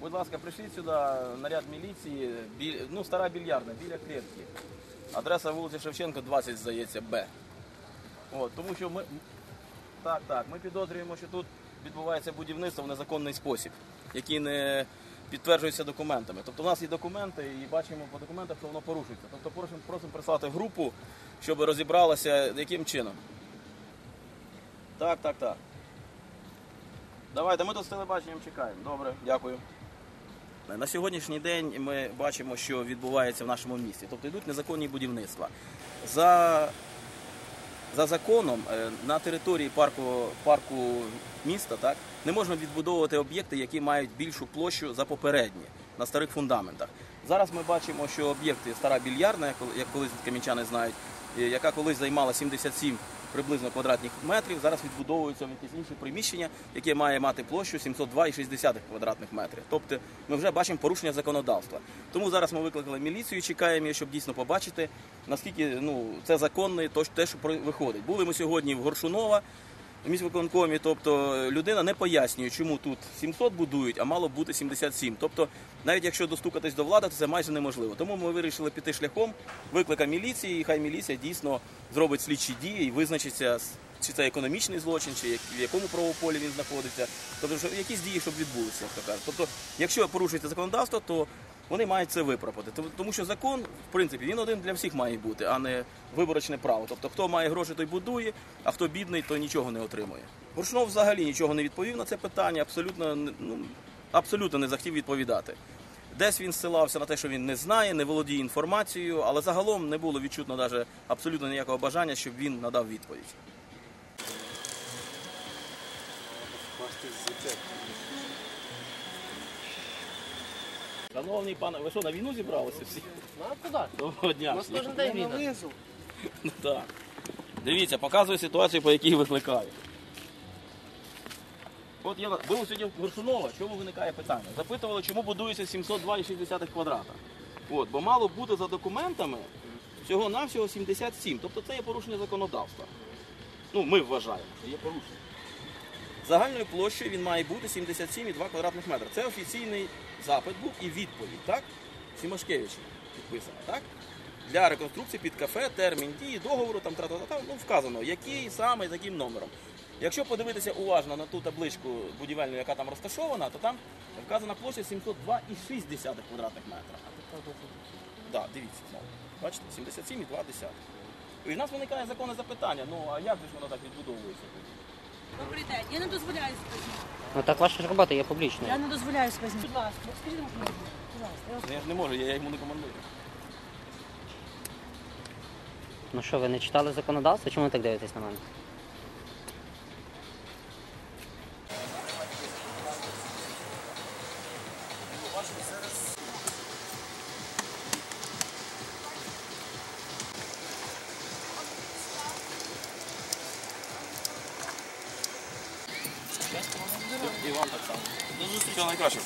будь ласка, прийшліть сюди наряд міліції, біль... ну, стара більярдна, біля клітки. Адреса вулиці Шевченка, 20, здається, Б. От, тому що ми. Так, так, ми підозрюємо, що тут відбувається будівництво в незаконний спосіб, який не підтверджується документами. Тобто в нас є документи і бачимо по документах, що воно порушується. Тобто просимо, просимо прислати групу, щоб розібралася, яким чином. Так, так, так. Давайте, ми тут з телебаченням чекаємо. Добре, дякую. На сьогоднішній день ми бачимо, що відбувається в нашому місті. Тобто йдуть незаконні будівництва. За, за законом е, на території парку, парку міста так, не можна відбудовувати об'єкти, які мають більшу площу за попередні на старих фундаментах. Зараз ми бачимо, що об'єкти стара більярдна, як колись камінчани знають, е, яка колись займала 77 приблизно квадратних метрів, зараз відбудовуються в приміщення, яке має мати площу 702,6 квадратних метрів. Тобто ми вже бачимо порушення законодавства. Тому зараз ми викликали міліцію, і чекаємо, її, щоб дійсно побачити, наскільки ну, це законно, і те, що виходить. Були ми сьогодні в Горшунова. Міськвиконкомі, тобто людина не пояснює, чому тут 700 будують, а мало б бути 77. Тобто, навіть якщо достукатись до влади, то це майже неможливо. Тому ми вирішили піти шляхом виклика міліції, і хай міліція дійсно зробить слідчі дії і визначиться, с- чи це економічний злочин, чи в якому правополі він знаходиться. Тобто, що якісь дії, щоб відбулися, як то кажуть. Тобто, якщо порушується законодавство, то вони мають це виправити. Тому- що закон, в принципі, він один для всіх має бути, а не виборочне право. Тобто, хто має гроші, той будує, а хто бідний, той нічого не отримує. Буршнов взагалі нічого не відповів на це питання, абсолютно, ну, абсолютно не захотів відповідати. Десь він ссилався на те, що він не знає, не володіє інформацією, але загалом не було відчутно навіть абсолютно ніякого бажання, щоб він надав відповідь. Шановний пане, ви що, на війну зібралися всі? Ну а куди? Доброго дня. У нас кожен день війна. Ну, Так. Дивіться, показую ситуацію, по якій викликаю. От я був сьогодні в Горшунова, чому виникає питання? Запитували, чому будується 702,6 квадрата. От, бо мало бути за документами всього-навсього 77. Тобто це є порушення законодавства. Ну, ми вважаємо, що є порушення. Загальною площею він має бути 77,2 квадратних метри. Це офіційний запит був і відповідь, так? Сімашкевич підписано, так? Для реконструкції під кафе, термін дії, договору, там, тра та ну, вказано, який саме, з яким номером. Якщо подивитися уважно на ту табличку будівельну, яка там розташована, то там вказана площа 702,6 квадратних метра. Так, дивіться знову. Бачите, 77,2. І в нас виникає законне запитання, ну а як же ж воно так відбудовується? Добрий день. Я не дозволяю спазнити. Ну так ваша ж робота є публічною. Я не дозволяю спазнити. Будь ласка, скажіть мені, будь ласка. я Ну, Я ж не можу, я йому не командую. Ну що, ви не читали законодавство? Чому ви так дивитесь на мене? І вам так само. До зустрічі. Всього найкращого.